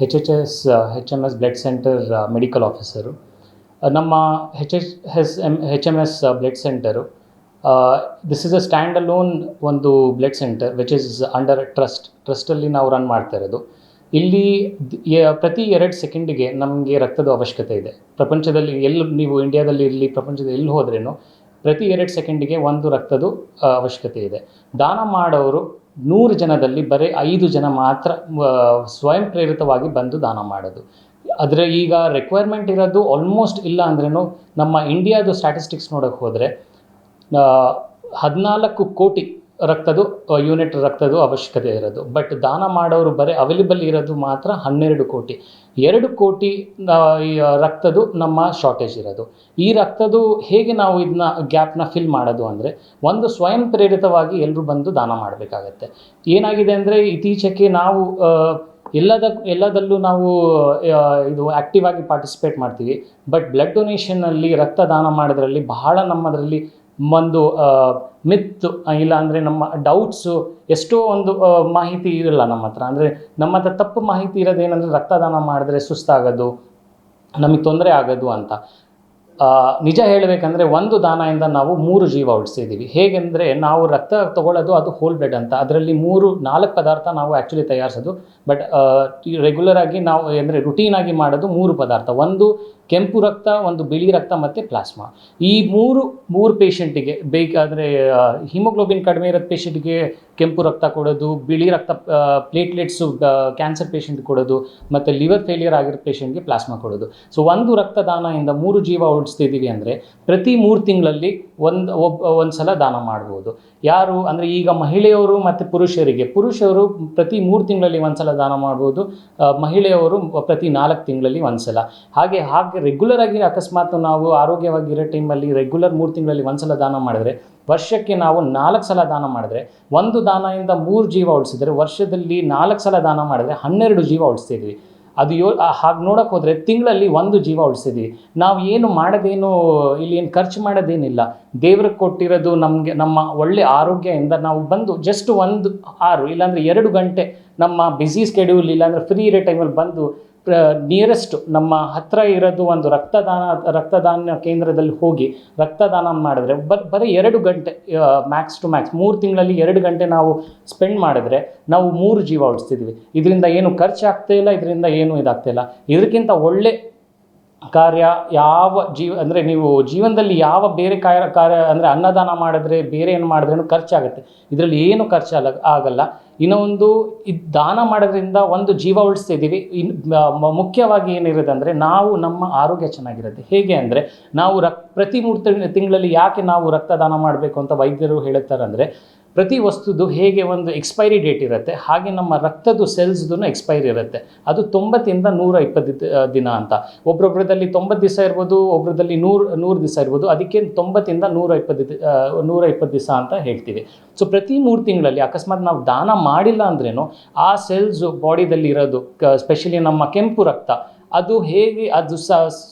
H H S H M S blood centre medical officer ನಮ್ಮ H H S M H M S blood centre this is a stand alone ಒಂದು blood centre which is under trust ಟ್ರಸ್ಟಲ್ಲಿ ನಾವು run ಮಾಡ್ತಾ ಇರೋದು. ಇಲ್ಲಿ ಪ್ರತಿ ಎರಡು ಸೆಕೆಂಡಿಗೆ ನಮಗೆ ರಕ್ತದ ಅವಶ್ಯಕತೆ ಇದೆ. ಪ್ರಪಂಚದಲ್ಲಿ ಎಲ್ಲಿ ನೀವು ಇಂಡಿಯಾದಲ್ಲಿ ಇರಲಿ ಪ್ರಪಂಚದ ಎಲ್ಲಿ ಹೋದ್ರೇನು, ಪ್ರತಿ ಎರಡು ಸೆಕೆಂಡಿಗೆ ಒಂದು ರಕ್ತದ ಅವಶ್ಯಕತೆ ಇದೆ. ದಾನ ಮಾಡೋರು ನೂರು ಜನದಲ್ಲಿ ಬರೀ ಐದು ಜನ ಮಾತ್ರ ಸ್ವಯಂ ಪ್ರೇರಿತವಾಗಿ ಬಂದು ದಾನ ಮಾಡೋದು. ಆದರೆ ಈಗ ರಿಕ್ವೈರ್ಮೆಂಟ್ ಇರೋದು ಆಲ್ಮೋಸ್ಟ್ ಇಲ್ಲ ಅಂದ್ರೂ ನಮ್ಮ ಇಂಡಿಯಾದು ಸ್ಟ್ಯಾಟಿಸ್ಟಿಕ್ಸ್ ನೋಡೋಕೆ ಹೋದರೆ ಹದಿನಾಲ್ಕು ಕೋಟಿ ರಕ್ತದ್ದು ಯೂನಿಟ್ ರಕ್ತದ್ದು ಅವಶ್ಯಕತೆ ಇರೋದು. ಬಟ್ ದಾನ ಮಾಡೋರು ಬರೀ ಅವೈಲೇಬಲ್ ಇರೋದು ಮಾತ್ರ ಹನ್ನೆರಡು ಕೋಟಿ. ಎರಡು ಕೋಟಿ ರಕ್ತದ್ದು ನಮ್ಮ ಶಾರ್ಟೇಜ್ ಇರೋದು. ಈ ರಕ್ತದ್ದು ಹೇಗೆ ನಾವು ಇದನ್ನ ಗ್ಯಾಪ್ನ ಫಿಲ್ ಮಾಡೋದು ಅಂದರೆ, ಒಂದು ಸ್ವಯಂ ಪ್ರೇರಿತವಾಗಿ ಎಲ್ಲರೂ ಬಂದು ದಾನ ಮಾಡಬೇಕಾಗತ್ತೆ. ಏನಾಗಿದೆ ಅಂದರೆ, ಇತ್ತೀಚೆಗೆ ನಾವು ಎಲ್ಲದ, ಎಲ್ಲದಲ್ಲೂ ನಾವು ಇದು ಆ್ಯಕ್ಟಿವ್ ಆಗಿ ಪಾರ್ಟಿಸಿಪೇಟ್ ಮಾಡ್ತೀವಿ. ಬಟ್ ಬ್ಲಡ್ ಡೊನೇಷನ್ನಲ್ಲಿ ರಕ್ತದಾನ ಮಾಡೋದ್ರಲ್ಲಿ ಬಹಳ ನಮ್ಮದರಲ್ಲಿ ಒಂದು ಮಿತ್ ಇಲ್ಲ ಅಂದರೆ ನಮ್ಮ ಡೌಟ್ಸು ಎಷ್ಟೋ ಒಂದು ಮಾಹಿತಿ ಇರಲ್ಲ ನಮ್ಮ ಹತ್ರ. ಅಂದರೆ ನಮ್ಮ ಹತ್ರ ತಪ್ಪು ಮಾಹಿತಿ ಇರೋದೇನೆಂದರೆ ರಕ್ತದಾನ ಮಾಡಿದ್ರೆ ಸುಸ್ತಾಗೋದು, ನಮಗೆ ತೊಂದರೆ ಆಗೋದು ಅಂತ. ನಿಜ ಹೇಳಬೇಕಂದ್ರೆ ಒಂದು ದಾನದಿಂದ ನಾವು ಮೂರು ಜೀವ ಉಳಿಸಿದ್ದೀವಿ ಹೇಗೆಂದರೆ ನಾವು ರಕ್ತ ತಗೊಳ್ಳೋದು ಅದು ಹೋಲ್ ಬ್ಲಡ್ ಅಂತ. ಅದರಲ್ಲಿ ಮೂರು, ನಾಲ್ಕು ಪದಾರ್ಥ ನಾವು ಆ್ಯಕ್ಚುಲಿ ತಯಾರಿಸೋದು. ಬಟ್ ರೆಗ್ಯುಲರ್ ಆಗಿ ನಾವು, ಅಂದರೆ ರುಟೀನಾಗಿ ಮಾಡೋದು ಮೂರು ಪದಾರ್ಥ. ಒಂದು ಕೆಂಪು ರಕ್ತ, ಒಂದು ಬಿಳಿ ರಕ್ತ ಮತ್ತು ಪ್ಲಾಸ್ಮಾ. ಈ ಮೂರು ಮೂರು ಪೇಷೆಂಟಿಗೆ ಬೇಕಾದರೆ ಹಿಮೋಗ್ಲೋಬಿನ್ ಕಡಿಮೆ ಇರೋದು ಪೇಷೆಂಟ್ಗೆ ಕೆಂಪು ರಕ್ತ ಕೊಡೋದು, ಬಿಳಿ ರಕ್ತ ಪ್ಲೇಟ್ಲೆಟ್ಸು ಕ್ಯಾನ್ಸರ್ ಪೇಷಂಟ್ ಕೊಡೋದು, ಮತ್ತು ಲಿವರ್ ಫೇಲಿಯರ್ ಆಗಿರೋ ಪೇಷೆಂಟ್ಗೆ ಪ್ಲಾಸ್ಮಾ ಕೊಡೋದು. ಸೊ ಒಂದು ರಕ್ತದಾನದಿಂದ ಮೂರು ಜೀವ ಓಡಿಸ್ತಿದ್ದೀವಿ ಅಂದರೆ ಪ್ರತಿ ಮೂರು ತಿಂಗಳಲ್ಲಿ ಒಂದು ಒಬ್ಬ ಒಂದು ಸಲ ದಾನ ಮಾಡ್ಬೋದು. ಯಾರು, ಅಂದರೆ ಈಗ ಮಹಿಳೆಯವರು ಮತ್ತು ಪುರುಷರಿಗೆ, ಪುರುಷರು ಪ್ರತಿ ಮೂರು ತಿಂಗಳಲ್ಲಿ ಒಂದು ಸಲ ದಾನ ಮಾಡ್ಬೋದು ಮಹಿಳೆಯವರು ಪ್ರತಿ ನಾಲ್ಕು ತಿಂಗಳಲ್ಲಿ ಒಂದು ಸಲ ಹಾಗೆ ಹಾಗೆ ರೆಗ್ಯುಲರ್ ಆಗಿ ಅಕಸ್ಮಾತ್ ನಾವು ಆರೋಗ್ಯವಾಗಿರೋ ಟೈಮಲ್ಲಿ ರೆಗ್ಯುಲರ್ ಮೂರು ತಿಂಗಳಲ್ಲಿ ಒಂದು ಸಲ ದಾನ ಮಾಡಿದ್ರೆ, ವರ್ಷಕ್ಕೆ ನಾವು ನಾಲ್ಕು ಸಲ ದಾನ ಮಾಡಿದ್ರೆ, ಒಂದು ದಾನದಿಂದ ಮೂರು ಜೀವ ಉಳಿಸಿದರೆ, ವರ್ಷದಲ್ಲಿ ನಾಲ್ಕು ಸಲ ದಾನ ಮಾಡಿದ್ರೆ ಹನ್ನೆರಡು ಜೀವ ಉಳಿಸ್ತಿದ್ವಿ ಅದು ಯೋ ಹಾಗೆ ನೋಡೋಕೆ ಹೋದರೆ ತಿಂಗಳಲ್ಲಿ ಒಂದು ಜೀವ ಉಳಿಸಿದ್ವಿ ನಾವು ಏನು ಮಾಡೋದೇನು, ಇಲ್ಲಿ ಏನು ಖರ್ಚು ಮಾಡೋದೇನಿಲ್ಲ. ದೇವ್ರಿಗೆ ಕೊಟ್ಟಿರೋದು ನಮಗೆ, ನಮ್ಮ ಒಳ್ಳೆ ಆರೋಗ್ಯದಿಂದ ನಾವು ಬಂದು ಜಸ್ಟ್ ಒಂದು ಆರು, ಇಲ್ಲಾಂದರೆ ಎರಡು ಗಂಟೆ ನಮ್ಮ ಬ್ಯುಸಿ ಸ್ಕೆಡ್ಯೂಲ್ ಇಲ್ಲಾಂದರೆ ಫ್ರೀ ಇರೋ ಟೈಮಲ್ಲಿ ಬಂದು ನಿಯರೆಸ್ಟ್ ನಮ್ಮ ಹತ್ತಿರ ಇರೋದು ಒಂದು ರಕ್ತದಾನ ರಕ್ತದಾನ ಕೇಂದ್ರದಲ್ಲಿ ಹೋಗಿ ರಕ್ತದಾನ ಮಾಡಿದ್ರೆ ಬರ್ ಎರಡು ಗಂಟೆ ಮ್ಯಾಕ್ಸ್ ಟು ಮ್ಯಾಕ್ಸ್ ಮೂರು ತಿಂಗಳಲ್ಲಿ ಎರಡು ಗಂಟೆ ನಾವು ಸ್ಪೆಂಡ್ ಮಾಡಿದ್ರೆ ನಾವು ಮೂರು ಜೀವ ಉಳಿಸ್ತಿದ್ವಿ. ಇದರಿಂದ ಏನು ಖರ್ಚಾಗ್ತಾ ಇಲ್ಲ, ಇದರಿಂದ ಏನು ಇದಾಗ್ತಾ ಇಲ್ಲ. ಇದಕ್ಕಿಂತ ಒಳ್ಳೆ ಕಾರ್ಯ ಯಾವ ಜೀವ, ಅಂದರೆ ನೀವು ಜೀವನದಲ್ಲಿ ಯಾವ ಬೇರೆ ಕಾರ್ಯ ಕಾರ್ಯ ಅಂದರೆ ಅನ್ನದಾನ ಮಾಡಿದ್ರೆ ಬೇರೆ ಏನು ಮಾಡಿದ್ರೂ ಖರ್ಚಾಗುತ್ತೆ. ಇದರಲ್ಲಿ ಏನು ಖರ್ಚಾಗ ಆಗಲ್ಲ. ಇನ್ನೊಂದು, ಇದು ದಾನ ಮಾಡೋದ್ರಿಂದ ಒಂದು ಜೀವ ಉಳಿಸ್ತಿದ್ದೀವಿ. ಇನ್ನು ಮ- ಮುಖ್ಯವಾಗಿ ಏನಿರುತ್ತೆ ಅಂದರೆ ನಾವು ನಮ್ಮ ಆರೋಗ್ಯ ಚೆನ್ನಾಗಿರುತ್ತೆ. ಹೇಗೆ ಅಂದರೆ ನಾವು ರಕ್, ಪ್ರತಿ ಮೂರು ತಿಂಗಳಲ್ಲಿ ಯಾಕೆ ನಾವು ರಕ್ತದಾನ ಮಾಡಬೇಕು ಅಂತ ವೈದ್ಯರು ಹೇಳುತ್ತಾರೆ ಅಂದರೆ ಪ್ರತಿ ವಸ್ತುದು ಹೇಗೆ ಒಂದು ಎಕ್ಸ್ಪೈರಿ ಡೇಟ್ ಇರುತ್ತೆ, ಹಾಗೆ ನಮ್ಮ ರಕ್ತದ ಸೆಲ್ಸ್ದು ಎಕ್ಸ್ಪೈರಿ ಇರುತ್ತೆ. ಅದು ತೊಂಬತ್ತಿಂದ ನೂರ ಇಪ್ಪತ್ತು ದಿನ ಅಂತ. ಒಬ್ರೊಬ್ರದಲ್ಲಿ ತೊಂಬತ್ತು ದಿವಸ ಇರ್ಬೋದು ಒಬ್ರದಲ್ಲಿ ನೂರು ನೂರು ದಿವಸ ಇರ್ಬೋದು ಅದಕ್ಕೆ ತೊಂಬತ್ತಿಂದ ನೂರ ಇಪ್ಪತ್ತು ನೂರ ಇಪ್ಪತ್ತು ದಿವಸ ಅಂತ ಹೇಳ್ತೀವಿ. ಸೊ ಪ್ರತಿ ಮೂರು ತಿಂಗಳಲ್ಲಿ ಅಕಸ್ಮಾತ್ ನಾವು ದಾನ ಮಾಡಿಲ್ಲ ಅಂದ್ರೇನು, ಆ ಸೆಲ್ಸು ಬಾಡಿದಲ್ಲಿ ಇರೋದು ಸ್ಪೆಷಲಿ ನಮ್ಮ ಕೆಂಪು ರಕ್ತ ಅದು ಹೇಗೆ ಅದು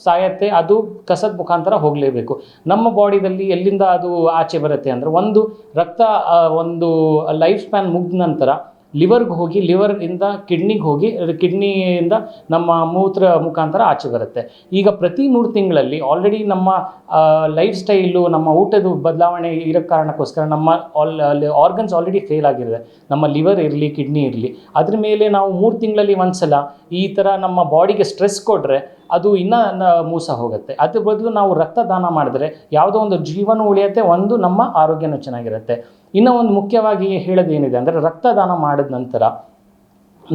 ಸಾಯತ್ತೆ, ಅದು ಕಸದ ಮುಖಾಂತರ ಹೋಗಲೇಬೇಕು. ನಮ್ಮ ಬಾಡಿದಲ್ಲಿ ಎಲ್ಲಿಂದ ಅದು ಆಚೆ ಬರುತ್ತೆ ಅಂದರೆ ಒಂದು ರಕ್ತ ಒಂದು ಲೈಫ್ ಸ್ಪ್ಯಾನ್ ಮುಗಿದ ನಂತರ ಲಿವರ್ಗೆ ಹೋಗಿ ಲಿವರಿಂದ ಕಿಡ್ನಿಗೆ ಹೋಗಿ ಕಿಡ್ನಿಯಿಂದ ನಮ್ಮ ಮೂತ್ರ ಮುಖಾಂತರ ಆಚೆ ಬರುತ್ತೆ. ಈಗ ಪ್ರತಿ ಮೂರು ತಿಂಗಳಲ್ಲಿ ಆಲ್ರೆಡಿ ನಮ್ಮ ಲೈಫ್ ಸ್ಟೈಲು ನಮ್ಮ ಊಟದ ಬದಲಾವಣೆ ಇರೋ ಕಾರಣಕ್ಕೋಸ್ಕರ ನಮ್ಮ ಆಲ್ ಆರ್ಗನ್ಸ್ ಆಲ್ರೆಡಿ ಫೇಲ್ ಆಗಿರುತ್ತೆ. ನಮ್ಮ ಲಿವರ್ ಇರಲಿ ಕಿಡ್ನಿ ಇರಲಿ. ಅದ್ರ ಮೇಲೆ ನಾವು ಮೂರು ತಿಂಗಳಲ್ಲಿ ಒಂದು ಸಲ ಈ ಥರ ನಮ್ಮ ಬಾಡಿಗೆ ಸ್ಟ್ರೆಸ್ ಕೊಟ್ಟರೆ ಅದು ಇನ್ನೂ ಮೋಸ ಹೋಗುತ್ತೆ. ಅದ್ರ ಬದಲು ನಾವು ರಕ್ತದಾನ ಮಾಡಿದ್ರೆ ಯಾವುದೋ ಒಂದು ಜೀವನ ಉಳಿಯುತ್ತೆ, ಒಂದು ನಮ್ಮ ಆರೋಗ್ಯನೂ ಚೆನ್ನಾಗಿರುತ್ತೆ. ಇನ್ನೂ ಒಂದು ಮುಖ್ಯವಾಗಿ ಹೇಳೋದೇನಿದೆ ಅಂದರೆ ರಕ್ತದಾನ ಮಾಡಿದ ನಂತರ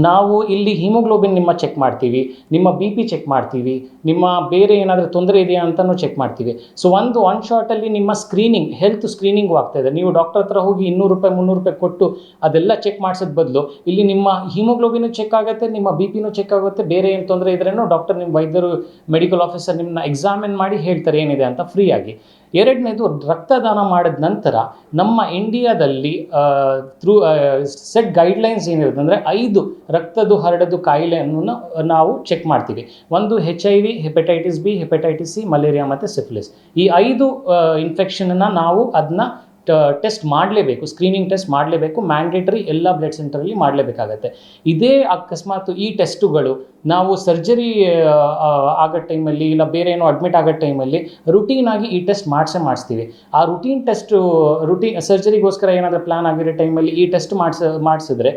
ನಾವು ಇಲ್ಲಿ ಹಿಮೋಗ್ಲೋಬಿನ್ ನಿಮ್ಮ ಚೆಕ್ ಮಾಡ್ತೀವಿ, ನಿಮ್ಮ ಬಿ ಪಿ ಚೆಕ್ ಮಾಡ್ತೀವಿ, ನಿಮ್ಮ ಬೇರೆ ಏನಾದರೂ ತೊಂದರೆ ಇದೆಯಾ ಅಂತಲೂ ಚೆಕ್ ಮಾಡ್ತೀವಿ. ಸೊ ಒಂದು ಒನ್ ಶಾರ್ಟಲ್ಲಿ ನಿಮ್ಮ ಸ್ಕ್ರೀನಿಂಗ್ ಹೆಲ್ತ್ ಸ್ಕ್ರೀನಿಂಗು ಆಗ್ತಾಯಿದೆ ನೀವು ಡಾಕ್ಟರ್ ಹತ್ರ ಹೋಗಿ ಇನ್ನೂರು ರೂಪಾಯಿ, ಮುನ್ನೂರು ರೂಪಾಯಿ ಕೊಟ್ಟು ಅದೆಲ್ಲ ಚೆಕ್ ಮಾಡಿಸೋದ್ ಬದಲು ಇಲ್ಲಿ ನಿಮ್ಮ ಹಿಮೋಗ್ಲೋಬಿನು ಚೆಕ್ ಆಗುತ್ತೆ, ನಿಮ್ಮ ಬಿ ಪಿನೂ ಚೆಕ್ ಆಗುತ್ತೆ. ಬೇರೆ ಏನು ತೊಂದರೆ ಇದ್ರೇನು ಡಾಕ್ಟರ್ ನಿಮ್ಮ ವೈದ್ಯರು ಮೆಡಿಕಲ್ ಆಫೀಸರ್ ನಿಮ್ಮನ್ನ ಎಕ್ಸಾಮಿನ್ ಮಾಡಿ ಹೇಳ್ತಾರೆ ಏನಿದೆ ಅಂತ ಫ್ರೀಯಾಗಿ ಎರಡನೇದು ರಕ್ತದಾನ ಮಾಡಿದ ನಂತರ ನಮ್ಮ ಇಂಡಿಯಾದಲ್ಲಿ ಥ್ರೂ ಸೆಟ್ ಗೈಡ್ಲೈನ್ಸ್ ಏನಿರುತ್ತೆ ಅಂದರೆ ಐದು ರಕ್ತದ್ದು ಹರಡದು ಕಾಯಿಲೆಯನ್ನು ನಾವು ಚೆಕ್ ಮಾಡ್ತೀವಿ. ಒಂದು H I V hepatitis B hepatitis C malaria ಮತ್ತು ಸಿಫಿಲಿಸ್ ಈ ಐದು ಇನ್ಫೆಕ್ಷನನ್ನು ನಾವು ಅದನ್ನ ಟೆಸ್ಟ್ ಮಾಡಲೇಬೇಕು ಸ್ಕ್ರೀನಿಂಗ್ ಟೆಸ್ಟ್ ಮಾಡಲೇಬೇಕು ಮ್ಯಾಂಡೇಟರಿ ಎಲ್ಲ ಬ್ಲಡ್ ಸೆಂಟರಲ್ಲಿ ಮಾಡಲೇಬೇಕಾಗತ್ತೆ. ಇದೇ ಅಕಸ್ಮಾತ್ ಈ ಟೆಸ್ಟುಗಳು ನಾವು ಸರ್ಜರಿ ಆಗೋ ಟೈಮಲ್ಲಿ ಇಲ್ಲ ಬೇರೆ ಏನೋ ಅಡ್ಮಿಟ್ ಆಗೋ ಟೈಮಲ್ಲಿ ರುಟೀನ್ ಆಗಿ ಈ ಟೆಸ್ಟ್ ಮಾಡಿಸೇ ಮಾಡಿಸ್ತೀವಿ. ಆ ರುಟೀನ್ ಟೆಸ್ಟು ರುಟೀನ್ ಸರ್ಜರಿಗೋಸ್ಕರ ಏನಾದರೂ ಪ್ಲ್ಯಾನ್ ಆಗಿರೋ ಟೈಮಲ್ಲಿ ಈ ಟೆಸ್ಟ್ ಮಾಡಿಸ, ಮಾಡಿಸಿದ್ರೆ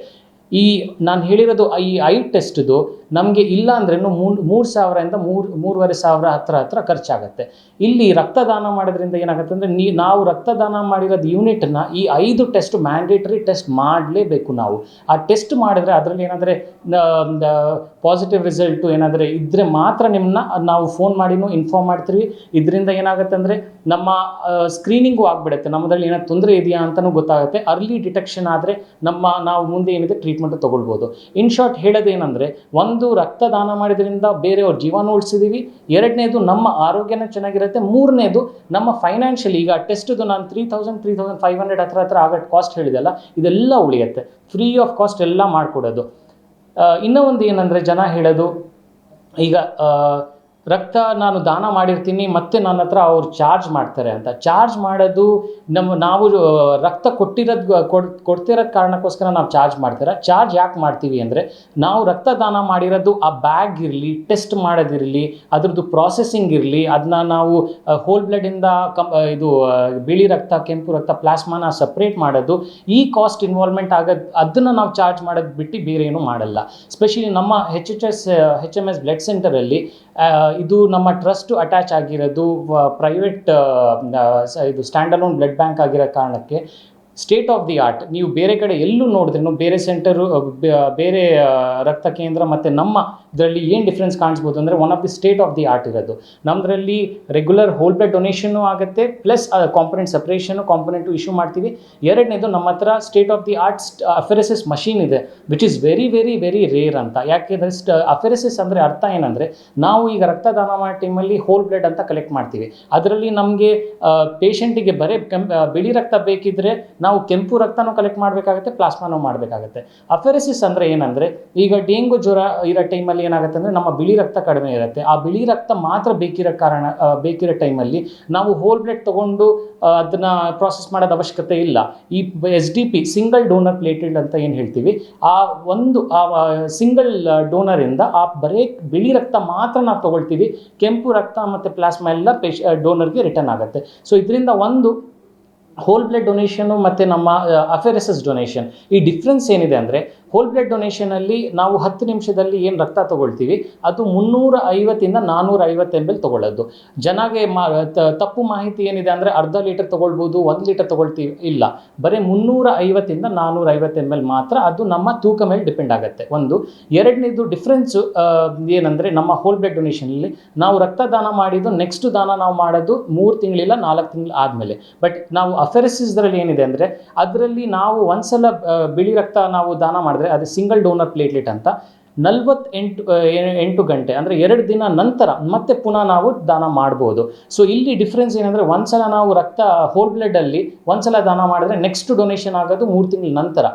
ಈ ನಾನು ಹೇಳಿರೋದು ಈ ಐ ಟೆಸ್ಟ್ದು ನಮಗೆ ಇಲ್ಲ ಅಂದ್ರೆ ಮೂರು ಮೂರು ಸಾವಿರದಿಂದ ಮೂರು, ಮೂರುವರೆ ಸಾವಿರ ಹತ್ರ ಹತ್ರ ಖರ್ಚಾಗುತ್ತೆ. ಇಲ್ಲಿ ರಕ್ತದಾನ ಮಾಡೋದ್ರಿಂದ ಏನಾಗುತ್ತೆ ಅಂದರೆ ನೀ, ನಾವು ರಕ್ತದಾನ ಮಾಡಿರೋದು ಯೂನಿಟ್ನ ಈ ಐದು ಟೆಸ್ಟ್ ಮ್ಯಾಂಡೇಟರಿ ಟೆಸ್ಟ್ ಮಾಡಲೇಬೇಕು ನಾವು. ಆ ಟೆಸ್ಟ್ ಮಾಡಿದ್ರೆ ಅದರಲ್ಲಿ ಏನಾದರೆ ಪಾಸಿಟಿವ್ ರಿಸಲ್ಟು ಏನಾದರೆ ಇದ್ದರೆ ಮಾತ್ರ ನಿಮ್ಮನ್ನ ನಾವು ಫೋನ್ ಮಾಡಿನೂ ಇನ್ಫಾರ್ಮ್ ಮಾಡ್ತೀವಿ. ಇದರಿಂದ ಏನಾಗುತ್ತೆ ಅಂದರೆ ನಮ್ಮ ಸ್ಕ್ರೀನಿಂಗು ಆಗಿಬಿಡುತ್ತೆ. ನಮ್ಮದ್ರಲ್ಲಿ ಏನಾದ್ರು ತೊಂದರೆ ಇದೆಯಾ ಅಂತಲೂ ಗೊತ್ತಾಗುತ್ತೆ. ಅರ್ಲಿ ಡಿಟೆಕ್ಷನ್ ಆದರೆ ನಮ್ಮ, ನಾವು ಮುಂದೆ ಏನಿದೆ ಟ್ರೀಟ್ಮೆಂಟ್ ತೊಗೊಳ್ಬೋದು. ಇನ್ ಶಾರ್ಟ್ ಹೇಳೋದೇನೆಂದರೆ, ಒಂದು ರಕ್ತದಾನ ಮಾಡಿದ್ರಿಂದ ಬೇರೆಯವ್ರ ಜೀವನ ಉಳಿಸಿದೀವಿ. ಎರಡನೇದು ನಮ್ಮ ಆರೋಗ್ಯನ ಚೆನ್ನಾಗಿರುತ್ತೆ. ಮೂರನೇದು ನಮ್ಮ ಫೈನಾನ್ಷಿಯಲ್ ಈಗ ಟೆಸ್ಟ್ದು ನಾನು three thousand three thousand five hundred ಹತ್ರ ಹತ್ರ ಆಗೋ ಕಾಸ್ಟ್ ಹೇಳಿದೆಲ್ಲ, ಇದೆಲ್ಲ ಉಳಿಯುತ್ತೆ. ಫ್ರೀ ಆಫ್ ಕಾಸ್ಟ್ ಎಲ್ಲ ಮಾಡಿಕೊಡೋದು. ಇನ್ನೂ ಒಂದು ಏನಂದರೆ ಜನ ಹೇಳೋದು, ಈಗ ರಕ್ತ ನಾನು ದಾನ ಮಾಡಿರ್ತೀನಿ, ಮತ್ತೆ ನನ್ನ ಹತ್ರ ಅವ್ರು ಚಾರ್ಜ್ ಮಾಡ್ತಾರೆ ಅಂತ. ಚಾರ್ಜ್ ಮಾಡೋದು ನಮ್ಮ, ನಾವು ರಕ್ತ ಕೊಟ್ಟಿರೋದು ಕೊಡ್ತಿರೋ ಕಾರಣಕ್ಕೋಸ್ಕರ ನಾವು ಚಾರ್ಜ್ ಮಾಡ್ತೀರಾ? ಚಾರ್ಜ್ ಯಾಕೆ ಮಾಡ್ತೀವಿ ಅಂದರೆ, ನಾವು ರಕ್ತ ದಾನ ಮಾಡಿರೋದು ಆ ಬ್ಯಾಗ್ ಇರಲಿ ಟೆಸ್ಟ್ ಮಾಡೋದಿರಲಿ, ಅದ್ರದ್ದು ಪ್ರಾಸೆಸಿಂಗ್ ಇರಲಿ ಅದನ್ನ ನಾವು ಹೋಲ್ ಬ್ಲಡಿಂದ ಕಂ ಇದು ಬಿಳಿ ರಕ್ತ, ಕೆಂಪು ರಕ್ತ ಪ್ಲಾಸ್ಮಾನ ಸಪ್ರೇಟ್ ಮಾಡೋದು. ಈ ಕಾಸ್ಟ್ ಇನ್ವಾಲ್ವ್ಮೆಂಟ್ ಆಗೋದು ಅದನ್ನು ನಾವು ಚಾರ್ಜ್ ಮಾಡೋದು ಬಿಟ್ಟು ಬೇರೆ ಏನೂ ಮಾಡಲ್ಲ. ಸ್ಪೆಷಲಿ ನಮ್ಮ H H S H M S blood ಸೆಂಟರಲ್ಲಿ ಇದು ನಮ್ಮ ಟ್ರಸ್ಟ್ ಅಟ್ಯಾಚ್ ಆಗಿರೋದು ಪ್ರೈವೇಟ್ ಇದು ಸ್ಟ್ಯಾಂಡಲೋನ್ ಬ್ಲಡ್ ಬ್ಯಾಂಕ್ ಆಗಿರೋ ಕಾರಣಕ್ಕೆ. State of the art. ನೀವು ಬೇರೆ ಕಡೆ ಎಲ್ಲೂ ನೋಡಿದ್ರೂ ಬೇರೆ ಸೆಂಟರು ಬೇರೆ ರಕ್ತ ಕೇಂದ್ರ ಮತ್ತು ನಮ್ಮ ಇದರಲ್ಲಿ ಏನು ಡಿಫ್ರೆನ್ಸ್ ಕಾಣಿಸ್ಬೋದು ಅಂದರೆ one of the state of the art ಇರೋದು. ನಮ್ಮದ್ರಲ್ಲಿ ರೆಗ್ಯುಲರ್ ಹೋಲ್ ಬ್ಲಡ್ ಡೊನೇಷನ್ನು ಆಗುತ್ತೆ plus component separation component issue ಮಾಡ್ತೀವಿ. ಎರಡನೇದು ನಮ್ಮ ಹತ್ರ state of the art apheresis machine ಇದೆ which is very very very rare ಅಂತ. ಯಾಕೆಂದರೆ ಸ್ಟ್ ಅಫೆರೆಸಿಸ್ ಅಂದರೆ ಅರ್ಥ ಏನಂದರೆ ನಾವು ಈಗ ರಕ್ತದಾನ ಮಾಡೋ ಟೈಮಲ್ಲಿ ಹೋಲ್ ಬ್ಲಡ್ ಅಂತ ಕಲೆಕ್ಟ್ ಮಾಡ್ತೀವಿ. ಅದರಲ್ಲಿ ನಮಗೆ ಪೇಷಂಟಿಗೆ ಬರೀ ಬಿಳಿ ರಕ್ತ ಬೇಕಿದ್ರೆ ನಾವು ಕೆಂಪು ರಕ್ತನೂ ಕಲೆಕ್ಟ್ ಮಾಡಬೇಕಾಗುತ್ತೆ ಪ್ಲಾಸ್ಮಾನೂ ಮಾಡಬೇಕಾಗುತ್ತೆ. ಅಫೆರೆಸಿಸ್ ಅಂದರೆ ಏನಂದರೆ, ಈಗ ಡೆಂಗು ಜ್ವರ ಇರೋ ಟೈಮಲ್ಲಿ ಏನಾಗುತ್ತೆ ಅಂದರೆ ನಮ್ಮ ಬಿಳಿ ರಕ್ತ ಕಡಿಮೆ ಇರುತ್ತೆ. ಆ ಬಿಳಿ ರಕ್ತ ಮಾತ್ರ ಬೇಕಿರೋ ಕಾರಣ ಬೇಕಿರೋ ಟೈಮಲ್ಲಿ ನಾವು ಹೋಲ್ ಬ್ಲಡ್ ತೊಗೊಂಡು ಅದನ್ನು ಪ್ರಾಸೆಸ್ ಮಾಡೋದು ಅವಶ್ಯಕತೆ ಇಲ್ಲ. ಈ S D P single donor platelet ಅಂತ ಏನು ಹೇಳ್ತೀವಿ, ಆ ಒಂದು, ಆ ಸಿಂಗಲ್ ಡೋನರಿಂದ ಆ ಬರೇ ಬಿಳಿ ರಕ್ತ ಮಾತ್ರ ನಾವು ತೊಗೊಳ್ತೀವಿ. ಕೆಂಪು ರಕ್ತ ಮತ್ತು ಪ್ಲಾಸ್ಮಾ ಎಲ್ಲ ಪೇಶ ಡೋನರ್ಗೆ ರಿಟರ್ನ್ ಆಗುತ್ತೆ. ಸೊ ಇದರಿಂದ ಒಂದು ಹೋಲ್ ಬ್ಲಡ್ ಡೊನೇಷನು ಮತ್ತು ನಮ್ಮ ಅಫೆರೆಸಸ್ ಡೊನೇಷನ್ ಈ ಡಿಫ್ರೆನ್ಸ್ ಏನಿದೆ ಅಂದರೆ ಹೋಲ್ ಬ್ಲಡ್ ಡೊನೇಷನಲ್ಲಿ ನಾವು ಹತ್ತು ನಿಮಿಷದಲ್ಲಿ ಏನು ರಕ್ತ ತೊಗೊಳ್ತೀವಿ? ಅದು ಮುನ್ನೂರ ಐವತ್ತಿಂದ ನಾನ್ನೂರ ಐವತ್ತು ಎಂ ಎಲ್ ತೊಗೊಳ್ಳೋದು. ಜನಗೆ ಮಾ ತಪ್ಪು ಮಾಹಿತಿ ಏನಿದೆ ಅಂದರೆ ಅರ್ಧ ಲೀಟರ್ ತೊಗೊಳ್ಬೋದು, ಒಂದು ಲೀಟರ್ ತೊಗೊಳ್ತೀವಿ, ಇಲ್ಲ. ಬರೀ ಮುನ್ನೂರ ಐವತ್ತಿಂದ ನಾನ್ನೂರ ಐವತ್ತು ಎಂ ಎಲ್ ಮಾತ್ರ ಅದು ನಮ್ಮ ತೂಕ ಮೇಲೆ ಡಿಪೆಂಡ್ ಆಗುತ್ತೆ. ಒಂದು. ಎರಡನೇದು ಡಿಫ್ರೆನ್ಸು ಏನಂದರೆ ನಮ್ಮ ಹೋಲ್ ಬ್ಲಡ್ ಡೊನೇಷನಲ್ಲಿ ನಾವು ರಕ್ತದಾನ ಮಾಡಿದ್ದು ನೆಕ್ಸ್ಟ್ ದಾನ ನಾವು ಮಾಡೋದು ಮೂರು ತಿಂಗಳಿಲ್ಲ ನಾಲ್ಕು ತಿಂಗಳು ಆದಮೇಲೆ. ಬಟ್ ನಾವು ಅಫೆರಸಿಸ್ದ್ರಲ್ಲಿ ಏನಿದೆ ಅಂದರೆ, ಅದರಲ್ಲಿ ನಾವು ಒಂದ್ಸಲ ಬಿಳಿ ರಕ್ತ ನಾವು ದಾನ ಮಾಡಿದ್ರೆ ಅದು ಸಿಂಗಲ್ ಡೋನರ್ ಪ್ಲೇಟ್ಲೆಟ್ ಅಂತ. ನಲ್ವತ್ತೆಂಟು ಎಂಟು ಗಂಟೆ, ಅಂದರೆ ಎರಡು ದಿನ ನಂತರ ಮತ್ತೆ ಪುನಃ ನಾವು ದಾನ ಮಾಡ್ಬೋದು. ಸೊ ಇಲ್ಲಿ ಡಿಫ್ರೆನ್ಸ್ ಏನಂದರೆ ಒಂದ್ಸಲ ನಾವು ರಕ್ತ ಹೋಲ್ ಬ್ಲಡ್ಡಲ್ಲಿ ಒಂದ್ಸಲ ದಾನ ಮಾಡಿದ್ರೆ ನೆಕ್ಸ್ಟ್ ಡೊನೇಷನ್ ಆಗೋದು ಮೂರು ತಿಂಗಳ ನಂತರ.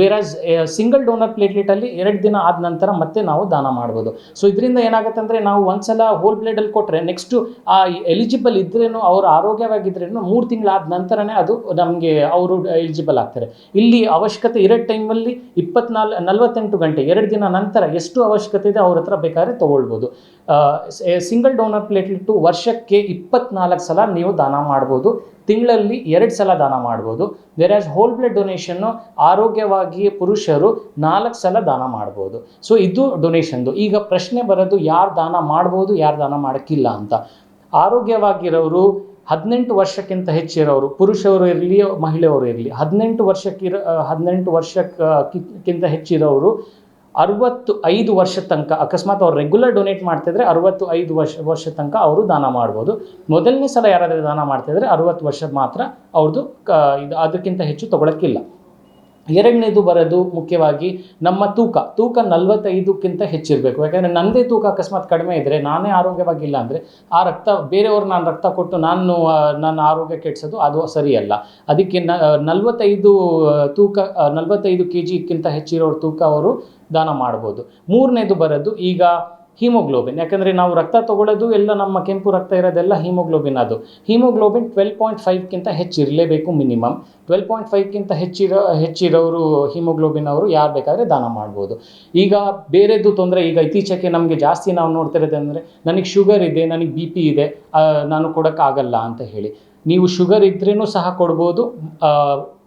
ವೇರಾಸ್ ಸಿಂಗಲ್ ಡೋನರ್ ಪ್ಲೇಟ್ಲೆಟಲ್ಲಿ ಎರಡು ದಿನ ಆದ ನಂತರ ಮತ್ತೆ ನಾವು ದಾನ ಮಾಡ್ಬೋದು. ಸೊ ಇದರಿಂದ ಏನಾಗುತ್ತೆ ಅಂದರೆ ನಾವು ಒಂದ್ಸಲ ಹೋಲ್ ಬ್ಲಡಲ್ಲಿ ಕೊಟ್ಟರೆ ನೆಕ್ಸ್ಟು ಆ ಎಲಿಜಿಬಲ್ ಇದ್ರೇನು ಅವರು ಆರೋಗ್ಯವಾಗಿದ್ರೇನು ಮೂರು ತಿಂಗಳಾದ ನಂತರನೇ ಅದು ನಮಗೆ ಅವರು ಎಲಿಜಿಬಲ್ ಆಗ್ತಾರೆ. ಇಲ್ಲಿ ಅವಶ್ಯಕತೆ ಇರೋ ಟೈಮಲ್ಲಿ ಇಪ್ಪತ್ನಾಲ್, ನಲ್ವತ್ತೆಂಟು ಗಂಟೆ, ಎರಡು ದಿನ ನಂತರ ಎಷ್ಟು ಅವಶ್ಯಕತೆ ಇದೆ ಅವ್ರ ಹತ್ರ ಬೇಕಾದ್ರೆ ತೊಗೊಳ್ಬೋದು. ಸಿಂಗಲ್ ಡೋನರ್ ಪ್ಲೇಟ್ಲೆಟ್ಟು ವರ್ಷಕ್ಕೆ ಇಪ್ಪತ್ನಾಲ್ಕು ಸಲ ನೀವು ದಾನ ಮಾಡ್ಬೋದು. ತಿಂಗಳಲ್ಲಿ ಎರಡು ಸಲ ದಾನ ಮಾಡ್ಬೋದು. ಆಸ್ ಹೋಲ್ ಬ್ಲಡ್ ಡೊನೇಷನ್ನು ಆರೋಗ್ಯವಾಗಿ ಪುರುಷರು ನಾಲ್ಕು ಸಲ ದಾನ ಮಾಡ್ಬೋದು. ಸೊ ಇದು ಡೊನೇಷನ್ದು ಈಗ ಪ್ರಶ್ನೆ ಬರೋದು ಯಾರು ದಾನ ಮಾಡ್ಬೋದು, ಯಾರು ದಾನ ಮಾಡೋಕ್ಕಿಲ್ಲ ಅಂತ. ಆರೋಗ್ಯವಾಗಿರೋರು ಹದಿನೆಂಟು ವರ್ಷಕ್ಕಿಂತ ಹೆಚ್ಚಿರೋರು, ಪುರುಷರು ಇರಲಿ ಮಹಿಳೆಯವರು ಇರಲಿ, ಹದಿನೆಂಟು ವರ್ಷಕ್ಕಿರೋ, ಹದಿನೆಂಟು ವರ್ಷಕ್ಕಿಂತ ಹೆಚ್ಚಿರೋರು ಅರವತ್ತು ಐದು ವರ್ಷ ತನಕ, ಅಕಸ್ಮಾತ್ ಅವ್ರು ರೆಗ್ಯುಲರ್ ಡೊನೇಟ್ ಮಾಡ್ತಿದ್ರೆ ಅರವತ್ತು ಐದು ವರ್ಷ ವರ್ಷ ತನಕ ಅವರು ದಾನ ಮಾಡ್ಬೋದು. ಮೊದಲನೇ ಸಲ ಯಾರಾದರೂ ದಾನ ಮಾಡ್ತಿದ್ರೆ ಅರವತ್ತು ವರ್ಷ ಮಾತ್ರ ಅವ್ರದ್ದು ಕ ಇದು ಅದಕ್ಕಿಂತ ಹೆಚ್ಚು ತೊಗೊಳಕ್ಕಿಲ್ಲ. ಎರಡನೇದು ಬರೋದು ಮುಖ್ಯವಾಗಿ ನಮ್ಮ ತೂಕ ತೂಕ ನಲ್ವತ್ತೈದಕ್ಕಿಂತ ಹೆಚ್ಚಿರಬೇಕು. ಯಾಕಂದರೆ ನನ್ನದೇ ತೂಕ ಅಕಸ್ಮಾತ್ ಕಡಿಮೆ ಇದ್ದರೆ ನಾನೇ ಆರೋಗ್ಯವಾಗಿಲ್ಲ ಅಂದರೆ ಆ ರಕ್ತ, ಬೇರೆಯವ್ರು ನಾನು ರಕ್ತ ಕೊಟ್ಟು ನಾನು ನನ್ನ ಆರೋಗ್ಯ ಕೆಡಿಸೋದು ಅದು ಸರಿಯಲ್ಲ. ಅದಕ್ಕೆ ನ, ನಲ್ವತ್ತೈದು ತೂಕ ನಲವತ್ತೈದು ಕೆ ಜಿಕ್ಕಿಂತ ಹೆಚ್ಚಿರೋರು ತೂಕ ಅವರು ದಾನ ಮಾಡ್ಬೋದು. ಮೂರನೇದು ಬರೋದು ಈಗ ಹಿಮೋಗ್ಲೋಬಿನ್. ಯಾಕಂದರೆ ನಾವು ರಕ್ತ ತಗೊಳ್ಳೋದು ಎಲ್ಲ ನಮ್ಮ ಕೆಂಪು ರಕ್ತ ಇರೋದೆಲ್ಲ ಹಿಮೋಗ್ಲೋಬಿನ್ ಅದು. ಹಿಮೋಗ್ಲೋಬಿನ್ ಟ್ವೆಲ್ ಪಾಯಿಂಟ್ ಫೈವ್ಗಿಂತ ಹೆಚ್ಚಿರಲೇಬೇಕು ಮಿನಿಮಮ್. ಟ್ವೆಲ್ ಪಾಯಿಂಟ್ ಫೈವ್ಗಿಂತ ಹೆಚ್ಚಿರೋ, ಹೆಚ್ಚಿರೋರು ಹಿಮೋಗ್ಲೋಬಿನ್ ಅವರು ಯಾರು ಬೇಕಾದರೆ ದಾನ ಮಾಡ್ಬೋದು. ಈಗ ಬೇರೆದು ತೊಂದರೆ, ಈಗ ಇತ್ತೀಚೆಗೆ ನಮಗೆ ಜಾಸ್ತಿ ನಾವು ನೋಡ್ತಿರೋದಂದರೆ ನನಗೆ ಶುಗರ್ ಇದೆ, ನನಗೆ ಬಿ ಪಿ ಇದೆ ನಾನು ಕೊಡೋಕ್ಕಾಗಲ್ಲ ಅಂತ ಹೇಳಿ. ನೀವು ಶುಗರ್ ಇದ್ರೂ ಸಹ ಕೊಡ್ಬೋದು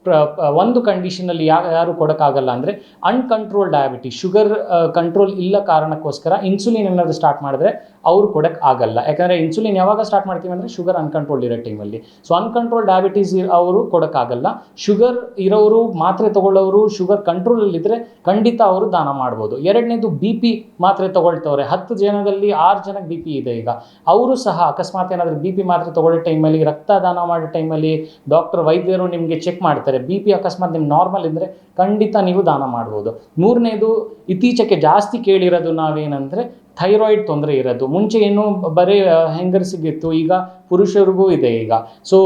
ಪ್ರ ಒಂದು ಕಂಡೀಷನಲ್ಲಿ ಯಾ, ಯಾರು ಕೊಡೋಕ್ಕಾಗಲ್ಲ ಅಂದರೆ ಅನ್ಕಂಟ್ರೋಲ್ ಡಯಾಬಿಟಿಸ್ ಶುಗರ್ ಕಂಟ್ರೋಲ್ ಇಲ್ಲ ಕಾರಣಕ್ಕೋಸ್ಕರ ಇನ್ಸುಲಿನ್ ಏನಾದರೂ ಸ್ಟಾರ್ಟ್ ಮಾಡಿದ್ರೆ ಅವ್ರು ಕೊಡೋಕ್ಕೆ ಆಗಲ್ಲ ಯಾಕಂದರೆ ಇನ್ಸುಲಿನ್ ಯಾವಾಗ ಸ್ಟಾರ್ಟ್ ಮಾಡ್ತೀವಿ ಅಂದರೆ ಶುಗರ್ ಅನ್ಕಂಟ್ರೋಲ್ ಇರೋ ಟೈಮಲ್ಲಿ ಸೊ ಅನ್ಕಂಟ್ರೋಲ್ ಡಯಾಬಿಟೀಸ್ ಅವರು ಕೊಡೋಕ್ಕಾಗಲ್ಲ. ಶುಗರ್ ಇರೋರು ಮಾತ್ರೆ ತಗೊಳ್ಳೋರು ಶುಗರ್ ಕಂಟ್ರೋಲಲ್ಲಿದ್ದರೆ ಖಂಡಿತ ಅವರು ದಾನ ಮಾಡ್ಬೋದು. ಎರಡನೇದು ಬಿ ಪಿ ಮಾತ್ರೆ ತಗೊಳ್ತವ್ರೆ. ಹತ್ತು ಜನದಲ್ಲಿ ಆರು ಜನಕ್ಕೆ ಬಿ ಪಿ ಇದೆ ಈಗ. ಅವರು ಸಹ ಅಕಸ್ಮಾತ್ ಏನಾದರೂ ಬಿ ಪಿ ಮಾತ್ರೆ ತಗೊಳ್ಳೋ ಟೈಮಲ್ಲಿ ರಕ್ತ ದಾನ ಮಾಡೋ ಟೈಮಲ್ಲಿ ಡಾಕ್ಟರ್ ವೈದ್ಯರು ನಿಮಗೆ ಚೆಕ್ ಮಾಡ್ತಾರೆ. ಬಿ ಪಿ ಅಕಸ್ಮಾತ್ ನಿಮ್ಗೆ ನಾರ್ಮಲ್ ಇದ್ದರೆ ಖಂಡಿತ ನೀವು ದಾನ ಮಾಡ್ಬೋದು. ಮೂರನೇದು, ಇತ್ತೀಚೆಗೆ ಜಾಸ್ತಿ ಕೇಳಿರೋದು ನಾವೇನಂದರೆ ಥೈರಾಯ್ಡ್ ತೊಂದರೆ ಇರೋದು. ಮುಂಚೆ ಏನು ಬರೀ ಹೆಂಗರ್ಸಿಗಿತ್ತು, ಈಗ ಪುರುಷರಿಗೂ ಇದೆ ಈಗ. ಸೊ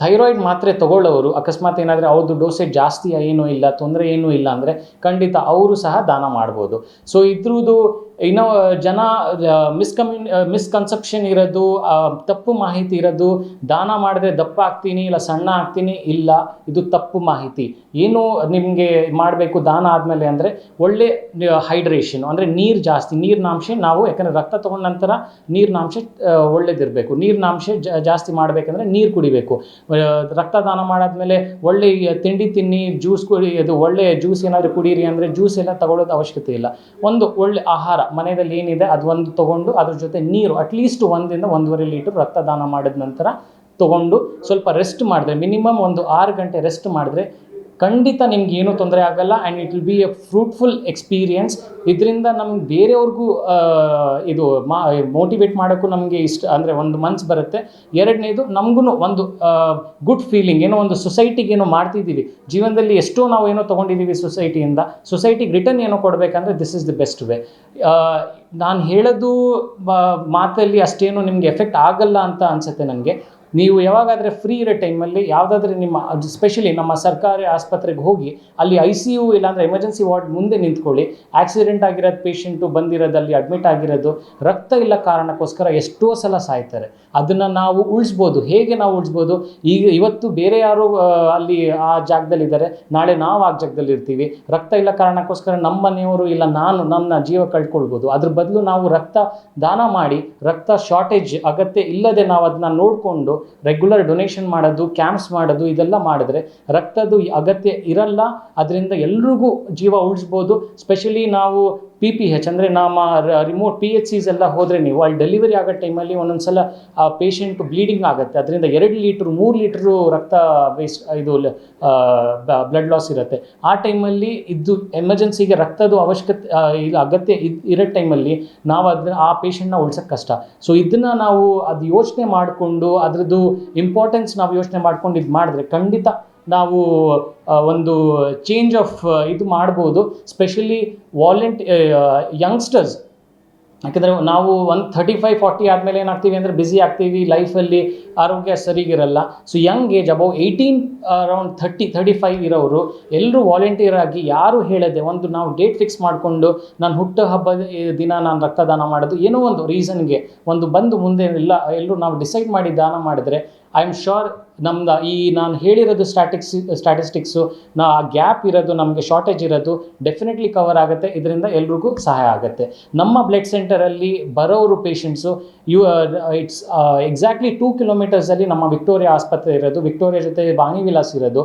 ಥೈರಾಯ್ಡ್ ಮಾತ್ರೆ ತಗೊಳ್ಳೋರು ಅಕಸ್ಮಾತ್ ಏನಾದರೆ ಅವ್ರದ್ದು ಡೋಸೇಜ್ ಜಾಸ್ತಿ ಏನೂ ಇಲ್ಲ, ತೊಂದರೆ ಏನೂ ಇಲ್ಲ ಅಂದರೆ ಖಂಡಿತ ಅವರು ಸಹ ದಾನ ಮಾಡ್ಬೋದು. ಸೊ ಇದ್ರದ್ದು ಇನ್ನೂ ಜನ ಮಿಸ್ಕಮ್ಯುನ್ ಮಿಸ್ಕನ್ಸೆಪ್ಷನ್ ಇರೋದು ತಪ್ಪು ಮಾಹಿತಿ ಇರೋದು, ದಾನ ಮಾಡಿದ್ರೆ ದಪ್ಪ ಆಗ್ತೀನಿ, ಇಲ್ಲ ಸಣ್ಣ ಆಗ್ತೀನಿ, ಇಲ್ಲ, ಇದು ತಪ್ಪು ಮಾಹಿತಿ. ಏನು ನಿಮಗೆ ಮಾಡಬೇಕು ದಾನ ಆದಮೇಲೆ ಅಂದರೆ, ಒಳ್ಳೆ ಹೈಡ್ರೇಷನ್ ಅಂದರೆ ನೀರು ಜಾಸ್ತಿ, ನೀರಿನಾಂಶ ನಾವು, ಯಾಕಂದರೆ ರಕ್ತ ತಗೊಂಡ ನಂತರ ನೀರಿನಾಂಶ ಒಳ್ಳೇದಿರಬೇಕು. ನೀರಿನಾಂಶ ಜಾಸ್ತಿ ಮಾಡಬೇಕಂದ್ರೆ ನೀರು ಕುಡಿಬೇಕು. ರಕ್ತ ದಾನ ಮಾಡಾದ್ಮೇಲೆ ಒಳ್ಳೆ ತಿಂಡಿ ತಿನ್ನಿ ಜ್ಯೂಸ್ ಕುಡಿ ಅದು ಒಳ್ಳೆಯ ಜ್ಯೂಸ್ ಏನಾದರೂ ಕುಡೀರಿ ಅಂದರೆ ಜ್ಯೂಸ್ ಎಲ್ಲ ತಗೊಳ್ಳೋದು ಅವಶ್ಯಕತೆ ಇಲ್ಲ. ಒಂದು ಒಳ್ಳೆ ಆಹಾರ. ಮನೆಯಲ್ಲಿ ಏನಿದೆ ಅದು ಒಂದು ತೊಗೊಂಡು ಅದ್ರ ಜೊತೆ ನೀರು ಅಟ್ಲೀಸ್ಟ್ ಒಂದಿಂದ ಒಂದೂವರೆ ಲೀಟರ್ ರಕ್ತದಾನ ಮಾಡಿದ ನಂತರ ತೊಗೊಂಡು ಸ್ವಲ್ಪ ರೆಸ್ಟ್ ಮಾಡಿದ್ರೆ ಮಿನಿಮಮ್ ಒಂದು ಆರು ಗಂಟೆ ರೆಸ್ಟ್ ಮಾಡಿದ್ರೆ ಖಂಡಿತ ನಿಮ್ಗೆ ಏನೂ ತೊಂದರೆ ಆಗಲ್ಲ and it will be a fruitful experience ಇದರಿಂದ ನಮ್ಗೆ ಬೇರೆಯವ್ರಿಗೂ ಇದು ಮಾ ಮೋಟಿವೇಟ್ ಮಾಡೋಕ್ಕೂ ನಮಗೆ ಇಷ್ಟ, ಅಂದರೆ ಒಂದು ಮನ್ಸು ಬರುತ್ತೆ. ಎರಡನೇದು ನಮಗೂ ಒಂದು ಗುಡ್ ಫೀಲಿಂಗ್ ಏನೋ ಒಂದು ಸೊಸೈಟಿಗೆ ಏನೋ ಮಾಡ್ತಿದ್ದೀವಿ. ಜೀವನದಲ್ಲಿ ಎಷ್ಟೋ ನಾವು ಏನೋ ತೊಗೊಂಡಿದ್ದೀವಿ ಸೊಸೈಟಿಯಿಂದ ಸೊಸೈಟಿಗೆ ರಿಟರ್ನ್ ಏನೋ ಕೊಡಬೇಕಂದ್ರೆ this is the best way ನಾನು ಹೇಳೋದು ಮಾತಲ್ಲಿ ಅಷ್ಟೇನು ನಿಮಗೆ ಎಫೆಕ್ಟ್ ಆಗಲ್ಲ ಅಂತ ಅನಿಸುತ್ತೆ ನನಗೆ. ನೀವು ಯಾವಾಗಾದರೆ ಫ್ರೀ ಇರೋ ಟೈಮಲ್ಲಿ ಯಾವುದಾದ್ರೂ ನಿಮ್ಮ ಸ್ಪೆಷಲಿ ನಮ್ಮ ಸರ್ಕಾರಿ ಆಸ್ಪತ್ರೆಗೆ ಹೋಗಿ, ಅಲ್ಲಿ ಐ ಸಿ ಯು ಇಲ್ಲಾಂದರೆ ಎಮರ್ಜೆನ್ಸಿ ವಾರ್ಡ್ ಮುಂದೆ ನಿಂತ್ಕೊಳ್ಳಿ. ಆಕ್ಸಿಡೆಂಟ್ ಆಗಿರೋದು ಪೇಷಂಟು ಬಂದಿರೋದಲ್ಲಿ ಅಡ್ಮಿಟ್ ಆಗಿರೋದು, ರಕ್ತ ಇಲ್ಲ ಕಾರಣಕ್ಕೋಸ್ಕರ ಎಷ್ಟೋ ಸಲ ಸಾಯ್ತಾರೆ. ಅದನ್ನು ನಾವು ಉಳಿಸ್ಬೋದು. ಹೇಗೆ ನಾವು ಉಳಿಸ್ಬೋದು? ಈಗ ಇವತ್ತು ಬೇರೆ ಯಾರು ಅಲ್ಲಿ ಆ ಜಾಗದಲ್ಲಿದ್ದಾರೆ. ನಾಳೆ ನಾವು ಆ ಜಾಗದಲ್ಲಿ ಇರ್ತೀವಿ. ರಕ್ತ ಇಲ್ಲ ಕಾರಣಕ್ಕೋಸ್ಕರ ನಮ್ಮ ಮನೆಯವರು ಇಲ್ಲ ನಾನು, ನನ್ನ ಜೀವ ಕಳ್ಕೊಳ್ಬೋದು. ಅದ್ರ ಬದಲು ನಾವು ರಕ್ತ ದಾನ ಮಾಡಿ, ರಕ್ತ ಶಾರ್ಟೇಜ್ ಅಗತ್ಯ ಇಲ್ಲದೆ ನಾವು ಅದನ್ನ ನೋಡಿಕೊಂಡು ರೆಗ್ಯುಲರ್ ಡೊನೇಷನ್ ಮಾಡೋದು ಕ್ಯಾಂಪ್ಸ್ ಮಾಡೋದು, ಇದೆಲ್ಲ ಮಾಡಿದ್ರೆ ರಕ್ತದ್ದು ಅಗತ್ಯ ಇರಲ್ಲ. ಅದರಿಂದ ಎಲ್ರಿಗೂ ಜೀವ ಉಳಿಸ್ಬೋದು. ಸ್ಪೆಷಲಿ ನಾವು ಪಿ ಪಿ ಹೆಚ್ ಅಂದರೆ ನಮ್ಮ ರಿಮೋಟ್ ಪಿ ಎಚ್ ಸಿಸ್ ಎಲ್ಲ ಹೋದರೆ ನೀವು ಅಲ್ಲಿ ಡೆಲಿವರಿ ಆಗೋ ಟೈಮಲ್ಲಿ ಒಂದೊಂದು ಸಲ ಆ ಪೇಷಂಟ್ ಬ್ಲೀಡಿಂಗ್ ಆಗುತ್ತೆ. ಅದರಿಂದ ಎರಡು ಲೀಟ್ರ್ ಮೂರು ಲೀಟ್ರು ರಕ್ತ ವೇಸ್ಟ್ ಇದು ಬ್ಲಡ್ ಲಾಸ್ ಇರುತ್ತೆ. ಆ ಟೈಮಲ್ಲಿ ಇದ್ದು ಎಮರ್ಜೆನ್ಸಿಗೆ ರಕ್ತದ ಅವಶ್ಯಕತೆ ಇಲ್ಲ, ಅಗತ್ಯ ಇರೋ ಟೈಮಲ್ಲಿ ನಾವು ಅದನ್ನ ಆ ಪೇಷಂಟ್ನ ಉಳ್ಸೋಕ್ಕೆ ಕಷ್ಟ. ಸೊ ಇದನ್ನು ನಾವು ಅದು ಯೋಚನೆ ಮಾಡಿಕೊಂಡು ಅದರದ್ದು ಇಂಪಾರ್ಟೆನ್ಸ್ ನಾವು ಯೋಚನೆ ಮಾಡ್ಕೊಂಡು ಇದು ಮಾಡಿದ್ರೆ ಖಂಡಿತ ನಾವು ಒಂದು ಚೇಂಜ್ ಆಫ್ ಇದು ಮಾಡ್ಬೋದು. ಸ್ಪೆಷಲಿ ವಾಲೆಂಟ್ ಯಂಗ್ಸ್ಟರ್ಸ್ ಯಾಕಂದರೆ ನಾವು ಒಂದು ಥರ್ಟಿ ಫೈವ್ ಫಾರ್ಟಿ ಆದಮೇಲೆ ಏನಾಗ್ತೀವಿ ಅಂದರೆ ಬ್ಯುಸಿ ಆಗ್ತೀವಿ ಲೈಫಲ್ಲಿ ಆರೋಗ್ಯ ಸರಿಗಿರಲ್ಲ. So young age above eighteen around thirty thirty five ಇರೋರು ಎಲ್ಲರೂ ವಾಲಂಟಿಯರ್ ಆಗಿ ಯಾರು ಹೇಳದೆ ಒಂದು ನಾವು ಡೇಟ್ ಫಿಕ್ಸ್ ಮಾಡಿಕೊಂಡು ನಾನು ಹುಟ್ಟು ಹಬ್ಬದ ದಿನ ನಾನು ರಕ್ತದಾನ ಮಾಡೋದು ಏನೋ ಒಂದು ರೀಸನ್ಗೆ ಒಂದು ಬಂದು ಮುಂದೆ ಎಲ್ಲ ಎಲ್ಲರೂ ನಾವು ಡಿಸೈಡ್ ಮಾಡಿ ದಾನ ಮಾಡಿದ್ರೆ ಐ ಆಮ್ ಶೋರ್ ನಮ್ದು ಈ ನಾನು ಹೇಳಿರೋದು ಸ್ಟ್ಯಾಟಿಕ್ಸ್ ಸ್ಟ್ಯಾಟಿಸ್ಟಿಕ್ಸು ನಾ ಆ ಗ್ಯಾಪ್ ಇರೋದು, ನಮಗೆ ಶಾರ್ಟೇಜ್ ಇರೋದು ಡೆಫಿನೆಟ್ಲಿ ಕವರ್ ಆಗುತ್ತೆ. ಇದರಿಂದ ಎಲ್ರಿಗೂ ಸಹಾಯ ಆಗುತ್ತೆ. ನಮ್ಮ ಬ್ಲಡ್ ಸೆಂಟರಲ್ಲಿ ಬರೋರು patients you it's exactly two ಕಿಲೋಮೀಟರ್ಸಲ್ಲಿ ನಮ್ಮ ವಿಕ್ಟೋರಿಯಾ ಆಸ್ಪತ್ರೆ ಇರೋದು ವಿಕ್ಟೋರಿಯಾ ಜೊತೆ ಬಾಣಿ ವಿಲಾಸ್ ಇರೋದು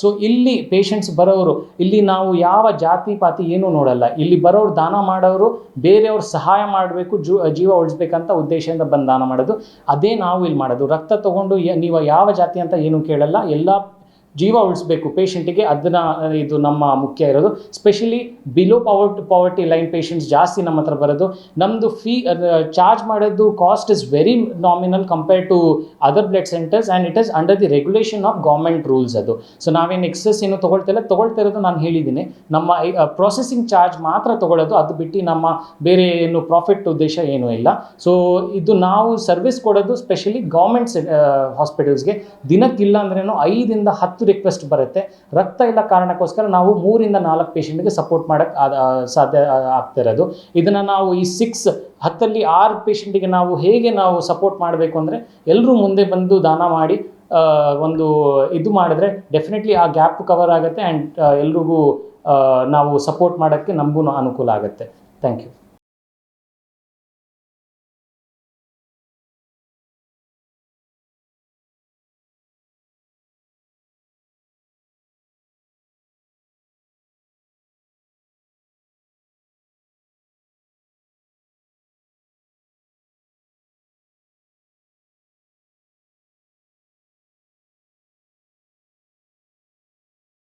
ಸೊ ಇಲ್ಲಿ ಪೇಷಂಟ್ಸ್ ಬರೋರು ಇಲ್ಲಿ ನಾವು ಯಾವ ಜಾತಿ ಪಾತಿ ಏನೂ ನೋಡಲ್ಲ. ಇಲ್ಲಿ ಬರೋರು ದಾನ ಮಾಡೋರು ಬೇರೆಯವ್ರು ಸಹಾಯ ಮಾಡಬೇಕು ಜೀವ ಉಳಿಸ್ಬೇಕಂತ ಉದ್ದೇಶದಿಂದ ಬಂದು ದಾನ ಮಾಡೋದು. ಅದೇ ನಾವು ಇಲ್ಲಿ ಮಾಡೋದು. ರಕ್ತ ತೊಗೊಂಡು ನೀವು ಜಾತಿ ಅಂತ ಏನು ಕೇಳಲ್ಲ. ಎಲ್ಲ ಜೀವ ಉಳಿಸ್ಬೇಕು. ಪೇಷಂಟಿಗೆ ಅದನ್ನ, ಇದು ನಮ್ಮ ಮುಖ್ಯ ಇರೋದು. Specially below poverty poverty line patients ಜಾಸ್ತಿ ನಮ್ಮ ಹತ್ರ ಬರೋದು. ನಮ್ಮದು ಫೀ ಚಾರ್ಜ್ ಮಾಡೋದು cost is very nominal compare to other blood centres and it is under the regulation of government rules ಅದು. ಸೊ ನಾವೇನು ಎಕ್ಸಸ್ ಏನು ತೊಗೊಳ್ತಿಲ್ಲ ತೊಗೊಳ್ತಾ ಇರೋದು ನಾನು ಹೇಳಿದ್ದೀನಿ. ನಮ್ಮ ಪ್ರೊಸೆಸಿಂಗ್ ಚಾರ್ಜ್ ಮಾತ್ರ ತೊಗೊಳ್ಳೋದು. ಅದು ಬಿಟ್ಟು ನಮ್ಮ ಬೇರೆ ಏನು ಪ್ರಾಫಿಟ್ ಉದ್ದೇಶ ಏನೂ ಇಲ್ಲ. ಸೊ ಇದು ನಾವು ಸರ್ವಿಸ್ ಕೊಡೋದು ಸ್ಪೆಷಲಿ ಗೌರ್ಮೆಂಟ್ ಹಾಸ್ಪಿಟಲ್ಸ್ಗೆ ದಿನಕ್ಕಿಲ್ಲ ಅಂದ್ರೇನು ಐದರಿಂದ ಹತ್ತು ರಿಕ್ವೆಸ್ಟ್ ಬರುತ್ತೆ. ರಕ್ತ ಇಲ್ಲ ಕಾರಣಕ್ಕೋಸ್ಕರ ನಾವು ಮೂರಿಂದ ನಾಲ್ಕು ಪೇಷಂಟ್ಗೆ ಸಪೋರ್ಟ್ ಮಾಡೋಕ್ಕೆ ಸಾಧ್ಯ ಆಗ್ತಿರೋದು ಇದನ್ನು ನಾವು ಈ ಸಿಕ್ಸ್ ಹತ್ತಲ್ಲಿ ಆರು ಪೇಷಂಟಿಗೆ ನಾವು ಹೇಗೆ ನಾವು ಸಪೋರ್ಟ್ ಮಾಡಬೇಕು ಅಂದರೆ ಎಲ್ಲರೂ ಮುಂದೆ ಬಂದು ದಾನ ಮಾಡಿ ಒಂದು ಇದು ಮಾಡಿದ್ರೆ ಡೆಫಿನೆಟ್ಲಿ ಆ ಗ್ಯಾಪ್ ಕವರ್ ಆಗುತ್ತೆ ಆ್ಯಂಡ್ ಎಲ್ರಿಗೂ ನಾವು ಸಪೋರ್ಟ್ ಮಾಡೋಕ್ಕೆ ನಮಗೂ ಅನುಕೂಲ ಆಗುತ್ತೆ. Thank you